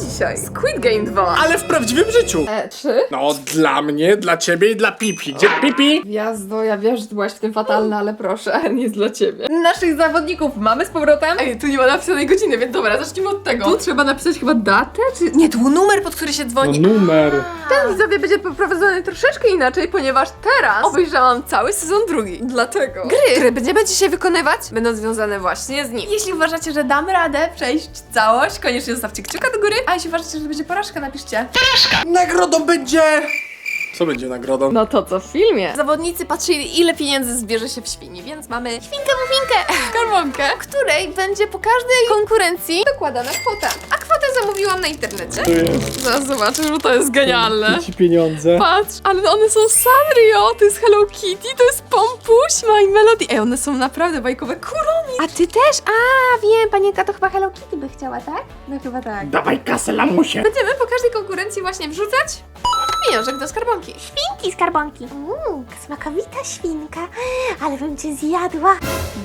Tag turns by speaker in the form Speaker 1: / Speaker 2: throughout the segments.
Speaker 1: dzisiaj? Squid Game 2.
Speaker 2: Ale w prawdziwym życiu.
Speaker 1: E, trzy?
Speaker 2: No, dla mnie, dla ciebie i dla Pipi. Gdzie Pipi?
Speaker 1: Gwiazdo, ja wiem, że ty byłaś w tym fatalna, ale proszę, nie jest dla ciebie. Naszych zawodników mamy z powrotem. Ej, tu nie ma napisanej godziny, więc dobra, zacznijmy od tego. Tu trzeba napisać chyba datę, czy... Nie, tu numer, pod który się dzwoni.
Speaker 2: No, numer.
Speaker 1: Ten widzowie będzie poprowadzony troszeczkę inaczej, ponieważ teraz obejrzałam cały sezon drugi. Dlatego gry, które będziemy dzisiaj wykonywać, będą związane właśnie z nim. Jeśli uważacie, że damy radę przejść całość, koniecznie zostawcie kciuka do góry, a jeśli uważacie, że będzie porażka, napiszcie.
Speaker 2: Nagrodą będzie... Co będzie nagrodą?
Speaker 1: No to co w filmie. Zawodnicy patrzyli, ile pieniędzy zbierze się w świni, więc mamy świnkę, mufinkę, skarbonkę, której będzie po każdej konkurencji dokładana kwota. A kwotę zamówiłam na internecie.
Speaker 2: Tu jest.
Speaker 1: Zaraz zobaczę, że to jest genialne.
Speaker 2: Ci pieniądze.
Speaker 1: Patrz, ale one są Sanrio, to jest Hello Kitty, to jest Pompuś, My Melody. Ej, one są naprawdę bajkowe. Kuromi!
Speaker 3: A ty też? A, wiem, panienka to chyba Hello Kitty by chciała, tak?
Speaker 1: No chyba tak.
Speaker 2: Dawaj kasę, lamusie.
Speaker 1: Będziemy po każdej konkurencji właśnie wrzucać pieniążek do skarbonki.
Speaker 3: Świnki, skarbonki. Mmm, smakowita świnka, ale bym cię zjadła.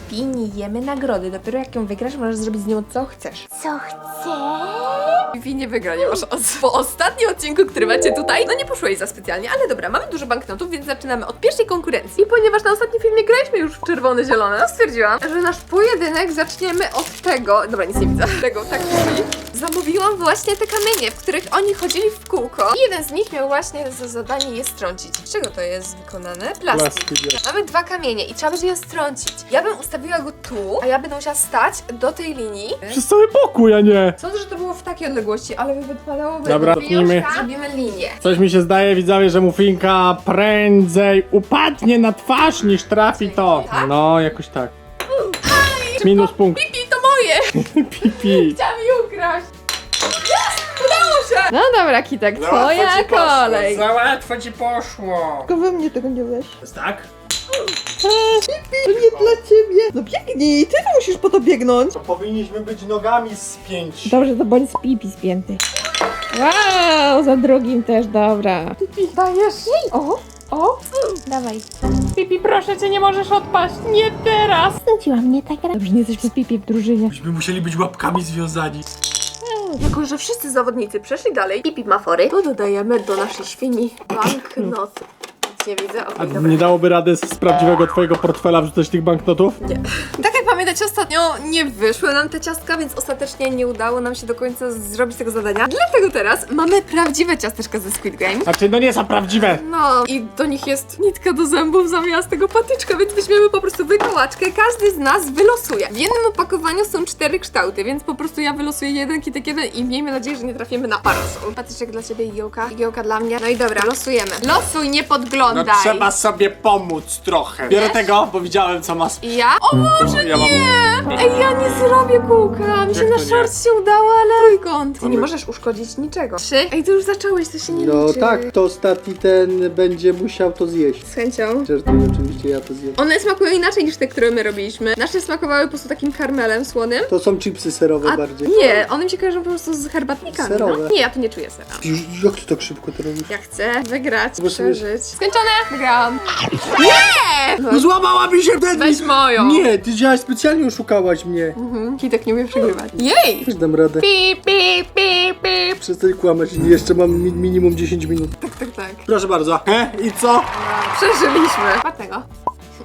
Speaker 1: Pi, nie jemy nagrody, dopiero jak ją wygrasz, możesz zrobić z nią co chcesz.
Speaker 3: Co chcę?
Speaker 1: Pi nie wygra, nie masz. Po ostatnim odcinku, który macie tutaj, no nie poszło jej za specjalnie, ale dobra, mamy dużo banknotów, więc zaczynamy od pierwszej konkurencji. I ponieważ na ostatnim filmie graliśmy już w czerwone, zielone, to stwierdziłam, że nasz pojedynek zaczniemy od tego. Dobra, nic nie widzę. Tego, tak mówi. Zamówiłam właśnie te kamienie, w których oni chodzili w kółko. I jeden z nich miał właśnie za zadanie je strącić. Z czego to jest wykonane? Plastik. Mamy dwa kamienie i trzeba będzie je strącić. Ja bym ustawiła go tu, a ja będę musiała stać do tej linii.
Speaker 2: Przez cały pokój, a nie.
Speaker 1: Sądzę, że to było w takiej odległości, ale by wypadałoby.
Speaker 2: Dobra, zacznijmy.
Speaker 1: Zrobimy linię.
Speaker 2: Coś mi się zdaje, widzowie, że mufinka prędzej upadnie na twarz niż trafi to.
Speaker 1: Tak?
Speaker 2: No, jakoś tak. Minus punkt.
Speaker 1: Pipi, to moje!
Speaker 2: Pipi.
Speaker 1: Chciałam je ukraść. Się! No dobra, Kitek, twoja kolej.
Speaker 2: Za łatwo ci poszło.
Speaker 4: Tylko we mnie tego nie weź.
Speaker 2: Jest tak?
Speaker 4: To nie dla ciebie. No biegnij, ty musisz po to biegnąć.
Speaker 2: To powinniśmy być nogami spięć.
Speaker 4: Dobrze, to bądź z pipi spięty. Wow, za drugim też, dobra.
Speaker 1: Dajesz. O, o.
Speaker 3: Dawaj.
Speaker 1: Pipi, proszę cię, nie możesz odpaść. Nie teraz.
Speaker 3: Znudziła mnie ta gra.
Speaker 4: Dobrze, nie jesteś przez pipi w drużynie.
Speaker 2: Myśmy musieli być łapkami związani.
Speaker 1: Jako, że wszyscy zawodnicy przeszli dalej, Pipi ma fory, to dodajemy do naszej świni banknoty. Nic nie widzę,
Speaker 2: A
Speaker 1: okej, dobra.
Speaker 2: nie dałoby rady z prawdziwego twojego portfela wrzucać tych banknotów?
Speaker 1: Tak jak pamiętacie, ostatnio nie wyszły nam te ciastka, więc ostatecznie nie udało nam się do końca zrobić tego zadania. Dlatego teraz mamy prawdziwe ciasteczka ze Squid Game.
Speaker 2: Znaczy, no nie są prawdziwe.
Speaker 1: No i do nich jest nitka do zębów zamiast tego patyczka, więc weźmiemy po prostu wykołaczkę. Każdy z nas wylosuje. W jednym opakowaniu są cztery kształty, więc po prostu ja wylosuję jeden, kitek jeden i miejmy nadzieję, że nie trafimy na parasol. Patyczek dla ciebie, igiełka, igiełka dla mnie. No i dobra, losujemy. Losuj, nie
Speaker 2: No
Speaker 1: podglądaj.
Speaker 2: trzeba sobie pomóc trochę. Biorę tego, bo widziałem co ma sp-
Speaker 1: I ja? O może
Speaker 2: ja mam...
Speaker 1: nie! Ej, ja nie zrobię kółka. Mi się
Speaker 2: Jak
Speaker 1: na
Speaker 2: to nie?
Speaker 1: short się udało, ale trójkąt. Ty nie
Speaker 2: Mamy-
Speaker 1: możesz uszkodzić niczego. Trzy. Ej, ty już zacząłeś, to się nie
Speaker 5: No
Speaker 1: liczy.
Speaker 5: tak, to ostatni ten będzie musiał to zjeść.
Speaker 1: Z chęcią.
Speaker 5: Żartuję, oczywiście ja to zjem.
Speaker 1: One smakują inaczej niż te, które my robiliśmy. Nasze smakowały po prostu takim karmelem słonym.
Speaker 5: To są chipsy serowe
Speaker 1: A
Speaker 5: bardziej.
Speaker 1: nie, one mi się kojarzą po prostu z herbatnikami. No.
Speaker 5: Serowe.
Speaker 1: Nie, ja tu nie czuję sera.
Speaker 5: Już, jak ty tak szybko to robisz?
Speaker 1: Ja chcę wygrać,
Speaker 5: Bo sobie-
Speaker 1: przeżyć. Skończone! Wygrałam.
Speaker 5: No złamała mi się ten!
Speaker 1: Weź moją.
Speaker 5: Nie, ty działaś specjalnie oszukałaś mnie.
Speaker 1: Mhm. Kitek nie umie przegrywać. Jej!
Speaker 5: Też dam radę.
Speaker 1: Pip, pip, pip, pip.
Speaker 5: Przestań kłamać, jeszcze mam mi minimum 10 minut.
Speaker 1: Tak, tak, tak.
Speaker 2: Proszę bardzo. He? I co?
Speaker 1: Przeżyliśmy. Ładnego.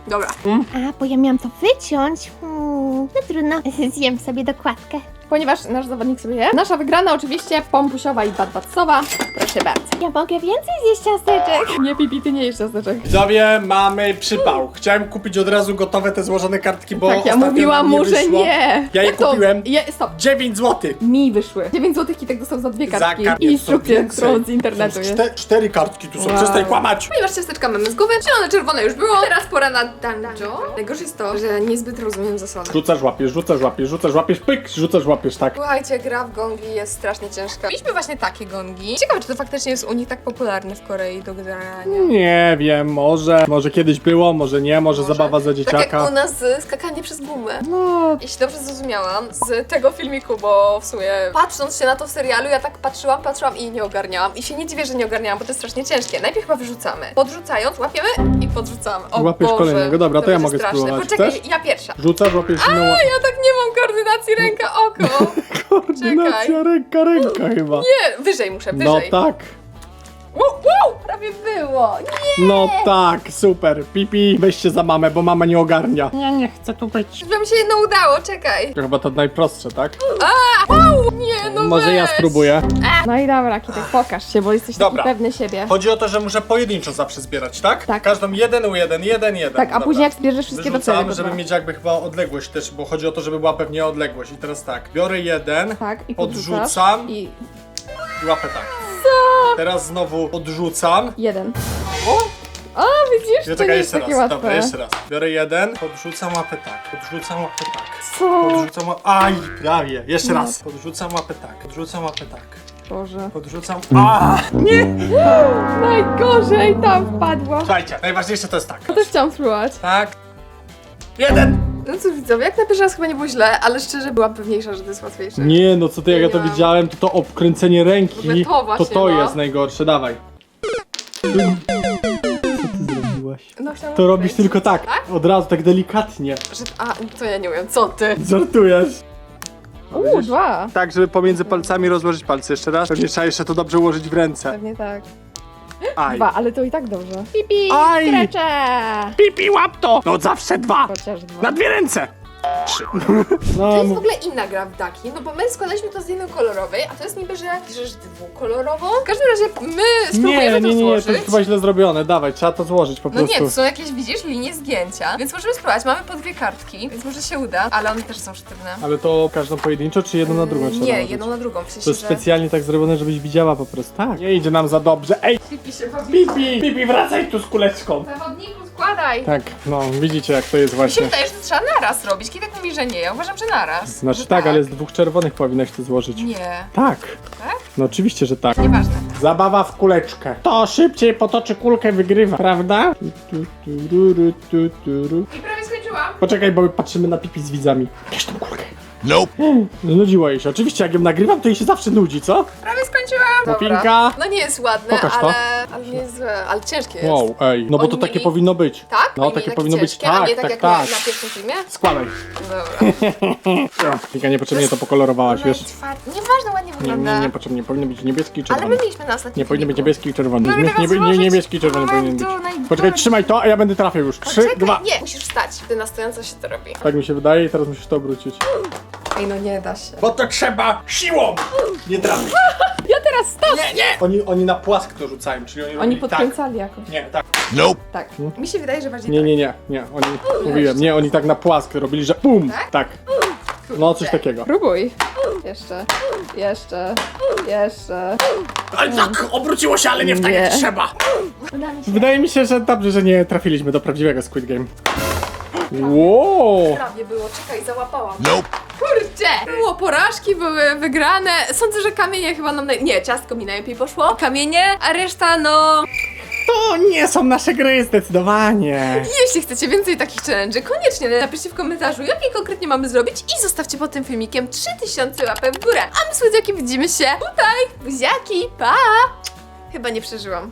Speaker 1: Dobra.
Speaker 3: A, bo ja miałam to wyciąć. Hmm, no trudno. Zjem sobie dokładkę.
Speaker 1: Ponieważ nasz zawodnik sobie je. Nasza wygrana oczywiście pompusiowa i badbatsowa. Proszę bardzo.
Speaker 3: Ja mogę więcej zjeść ciasteczek.
Speaker 1: Nie, Pipi, ty nie jesz ciasteczek.
Speaker 2: Widzowie, mamy przypał. Chciałem kupić od razu gotowe te złożone kartki, bo
Speaker 1: tak, ja
Speaker 2: ostatnio
Speaker 1: mówiłam
Speaker 2: nam
Speaker 1: mu, że
Speaker 2: wyszło.
Speaker 1: nie.
Speaker 2: Ja je
Speaker 1: Jak to?
Speaker 2: kupiłem.
Speaker 1: Je, stop.
Speaker 2: 9 zł.
Speaker 1: Mi wyszły. 9 zł Kitek dostał za dwie kartki. I instrukcję, którą z internetu jest.
Speaker 2: Czte, cztery kartki tu są,
Speaker 1: Wow.
Speaker 2: przestań kłamać.
Speaker 1: Ponieważ ciasteczka mamy z głowy, zielone, czerwone już było. Teraz pora na dungeon. Najgorsze jest to, że niezbyt rozumiem zasady.
Speaker 2: Rzucasz, łapiesz, rzucasz, łapiesz, rzucasz, łapiesz, pyk, rzucasz, łapiesz, tak.
Speaker 1: Słuchajcie, gra w gongi jest strasznie ciężka. Mieliśmy właśnie takie gongi. Ciekawe, czy to faktycznie jest u nich tak popularne w Korei do grania.
Speaker 2: Nie wiem, może, może kiedyś było, może nie, może, zabawa za
Speaker 1: Tak jak
Speaker 2: dzieciaka.
Speaker 1: u nas y, skakanie przez gumę.
Speaker 2: No,
Speaker 1: Jeśli dobrze zrozumiałam z tego filmiku, bo w sumie patrząc się na to w serialu, ja tak patrzyłam, patrzyłam i nie ogarniałam. I się nie dziwię, że nie ogarniałam, bo to jest strasznie ciężkie. Najpierw chyba wyrzucamy. Podrzucając, łapiemy i podrzucamy. O
Speaker 2: Łapiesz
Speaker 1: Boże,
Speaker 2: kolejnego. Dobra, to ja
Speaker 1: będzie
Speaker 2: mogę spróbować.
Speaker 1: Poczekaj,
Speaker 2: Chcesz?
Speaker 1: ja pierwsza.
Speaker 2: rzucasz, łapiesz inną.
Speaker 1: Ja tak nie mam koordynacji ręka-oko.
Speaker 2: Koordynacja ręka, ręka chyba.
Speaker 1: Nie, wyżej muszę,
Speaker 2: No
Speaker 1: wyżej.
Speaker 2: tak.
Speaker 1: Prawie było. Nie.
Speaker 2: No tak, super. Pipi, weźcie za mamę, bo mama nie ogarnia.
Speaker 3: Ja nie chcę tu być.
Speaker 1: Wam się jedno udało, czekaj.
Speaker 2: To chyba to najprostsze, tak?
Speaker 1: Wow, nie, no
Speaker 2: Może ja
Speaker 1: weź.
Speaker 2: spróbuję.
Speaker 3: No i dobra, Kitek, pokaż się, bo jesteś
Speaker 2: Dobra.
Speaker 3: taki pewny siebie.
Speaker 2: Chodzi o to, że muszę pojedynczo zawsze zbierać, tak?
Speaker 3: Tak.
Speaker 2: Każdą jeden u jeden, jeden, jeden.
Speaker 3: Tak, a
Speaker 2: Dobra.
Speaker 3: później jak zbierzesz wszystkie do
Speaker 2: Wyrzucam,
Speaker 3: celu.
Speaker 2: żeby mieć jakby chyba odległość też, bo chodzi o to, żeby była pewnie odległość. I teraz tak, biorę jeden,
Speaker 3: Tak, i
Speaker 2: podrzucam.
Speaker 3: I
Speaker 2: i łapię tak. Teraz znowu odrzucam.
Speaker 3: jeden. O, widzisz,
Speaker 2: Ja
Speaker 3: to
Speaker 2: czekaj
Speaker 3: nie jest
Speaker 2: jeszcze
Speaker 3: takie
Speaker 2: raz,
Speaker 3: łatwe.
Speaker 2: dobra, jeszcze raz. Biorę jeden, podrzucam łapę tak, podrzucam łapę tak.
Speaker 3: Co?
Speaker 2: Podrzucam łapę... Aj, prawie. Jeszcze
Speaker 3: No.
Speaker 2: raz. Podrzucam łapę tak, podrzucam łapę tak.
Speaker 3: Boże.
Speaker 2: Podrzucam... A!
Speaker 3: Najgorzej tam wpadło.
Speaker 2: Słuchajcie, najważniejsze to jest tak.
Speaker 3: Ja też chciałam spróbować.
Speaker 2: Tak. Jeden!
Speaker 1: No cóż widzowie, jak na pierwszy raz chyba nie było źle, ale szczerze byłam pewniejsza, że to jest łatwiejsze.
Speaker 2: Nie, no co ty, jak ja to widziałem, to to obkręcenie
Speaker 1: W
Speaker 2: ręki,
Speaker 1: ogóle to właśnie,
Speaker 2: to to
Speaker 1: no.
Speaker 2: jest najgorsze, dawaj. Co ty zrobiłaś?
Speaker 1: No, chciałam
Speaker 2: To robisz
Speaker 1: powiedzieć.
Speaker 2: tylko tak,
Speaker 1: Tak?
Speaker 2: od razu, tak delikatnie.
Speaker 1: Że, a, to ja nie wiem, co ty?
Speaker 2: Żartujesz.
Speaker 3: Uuu, dwa.
Speaker 2: Tak, żeby pomiędzy palcami rozłożyć palce jeszcze raz. Pewnie trzeba jeszcze to dobrze ułożyć w ręce.
Speaker 3: Pewnie tak.
Speaker 2: Aj.
Speaker 3: Dwa, ale to i tak dobrze. Pipi,
Speaker 2: Aj!
Speaker 3: krecze!
Speaker 2: Pipi, łap to! No zawsze dwa!
Speaker 3: Chociaż dwa.
Speaker 2: Na dwie ręce! Trzy.
Speaker 1: To
Speaker 2: No,
Speaker 1: jest w ogóle inna gra w daki, no bo my składaliśmy to z jednokolorowej, a to jest niby, że piszesz dwukolorową. W każdym razie my spróbujemy
Speaker 2: nie,
Speaker 1: to
Speaker 2: nie, nie, nie, to
Speaker 1: złożyć.
Speaker 2: jest chyba źle zrobione. Dawaj, trzeba to złożyć po
Speaker 1: No
Speaker 2: prostu.
Speaker 1: nie, to są jakieś, widzisz, linie zgięcia, więc możemy spróbować. Mamy po dwie kartki, więc może się uda, ale one też są sztywne.
Speaker 2: Ale to każdą pojedynczo, czy jedną na drugą trzeba
Speaker 1: Nie,
Speaker 2: nałożyć?
Speaker 1: jedną na drugą, w sensie,
Speaker 2: To jest
Speaker 1: że...
Speaker 2: specjalnie tak zrobione, żebyś widziała po prostu. Tak. Nie idzie nam za dobrze. Ej,
Speaker 1: Pipi się bawi.
Speaker 2: Pipi, Pipi, wracaj tu z kuleczką.
Speaker 1: Zawodniku, składaj!
Speaker 2: Tak, no, widzicie jak to jest
Speaker 1: Mi się
Speaker 2: właśnie.
Speaker 1: wydaje, że to trzeba naraz robić. Kiedy mówi, że nie, ja uważam, że naraz.
Speaker 2: Znaczy
Speaker 1: Że
Speaker 2: tak, ale z dwóch czerwonych powinnaś to złożyć.
Speaker 1: Nie,
Speaker 2: Tak.
Speaker 1: Tak?
Speaker 2: No oczywiście, że tak.
Speaker 1: nieważne.
Speaker 2: Zabawa w kuleczkę. To szybciej potoczy kulkę wygrywa, prawda? Tu, tu, tururu, tu, turu.
Speaker 1: I prawie skończyłam.
Speaker 2: Poczekaj, bo my patrzymy na Pipi z widzami. Bierz tą kulkę. Nope. Znudziło jej się. Oczywiście, jak ją nagrywam, to jej się zawsze nudzi, co?
Speaker 1: Prawie skończyłam.
Speaker 2: Mopinka.
Speaker 1: No nie jest ładne,
Speaker 2: Pokaż to.
Speaker 1: ale, ale nie jest złe, ale ciężkie jest.
Speaker 2: Wow, ej. No bo
Speaker 1: Oni
Speaker 2: to takie
Speaker 1: mieli-
Speaker 2: powinno być.
Speaker 1: Tak?
Speaker 2: No,
Speaker 1: Oni
Speaker 2: takie
Speaker 1: mieli
Speaker 2: powinno być.
Speaker 1: ciężkie, a
Speaker 2: Tak,
Speaker 1: nie tak,
Speaker 2: tak,
Speaker 1: jak
Speaker 2: tak.
Speaker 1: Na, pierwszym filmie?
Speaker 2: Składaj.
Speaker 1: Dobra.
Speaker 2: Pika niepotrzebnie to pokolorowałaś, wiesz?
Speaker 1: czwarty. Nieważne, ładnie
Speaker 2: Nie,
Speaker 1: wygląda.
Speaker 2: nie, niepotrzebnie. Powinno być niebieski i
Speaker 1: ale
Speaker 2: czerwony.
Speaker 1: my mieliśmy na ostatnim
Speaker 2: Nie powinno być
Speaker 1: filmiku.
Speaker 2: niebieski i czerwony.
Speaker 1: Mamy
Speaker 2: Nie, nie, nie, niebieski i czerwony powinien być.
Speaker 1: momentu.
Speaker 2: Poczekaj, trzymaj to, a ja będę trafił już. Trzy, dwa.
Speaker 1: Nie, musisz wstać. Ty na stojąco się to robi.
Speaker 2: Tak mi się wydaje i teraz musisz to obrócić.
Speaker 1: Ej, no nie da się.
Speaker 2: Bo to trzeba siłą! Nie trafić.
Speaker 3: Teraz stop!
Speaker 2: Nie, nie! Oni, oni na płask to rzucają, czyli oni
Speaker 3: Oni
Speaker 2: robili
Speaker 3: podkręcali jakoś.
Speaker 2: tak. Nie, tak.
Speaker 3: Tak.
Speaker 1: Mi się wydaje, że bardziej
Speaker 2: Nie,
Speaker 1: tak.
Speaker 2: nie, nie, nie. Oni, mówiłem, nie, oni tak na płask robili, że bum!
Speaker 1: Tak?
Speaker 2: Tak. No, coś takiego.
Speaker 3: Próbuj. Jeszcze. Jeszcze. Jeszcze.
Speaker 2: Ale tak, obróciło się, ale nie w tak
Speaker 3: Nie.
Speaker 2: jak trzeba.
Speaker 3: Uda mi się.
Speaker 2: Wydaje mi się, że dobrze, że nie trafiliśmy do prawdziwego Squid Game. Wow!
Speaker 1: Prawie było, czekaj, załapałam. Nope. Kurczę! Było porażki, były wygrane. Sądzę, że kamienie chyba nam naj... Nie, ciastko mi najlepiej poszło. Kamienie, a reszta no...
Speaker 2: To nie są nasze gry, zdecydowanie.
Speaker 1: Jeśli chcecie więcej takich challenge, koniecznie napiszcie w komentarzu, jakie konkretnie mamy zrobić i zostawcie pod tym filmikiem 3000 łapek w górę. A my z widzimy się tutaj. Buziaki, pa! Chyba nie przeżyłam.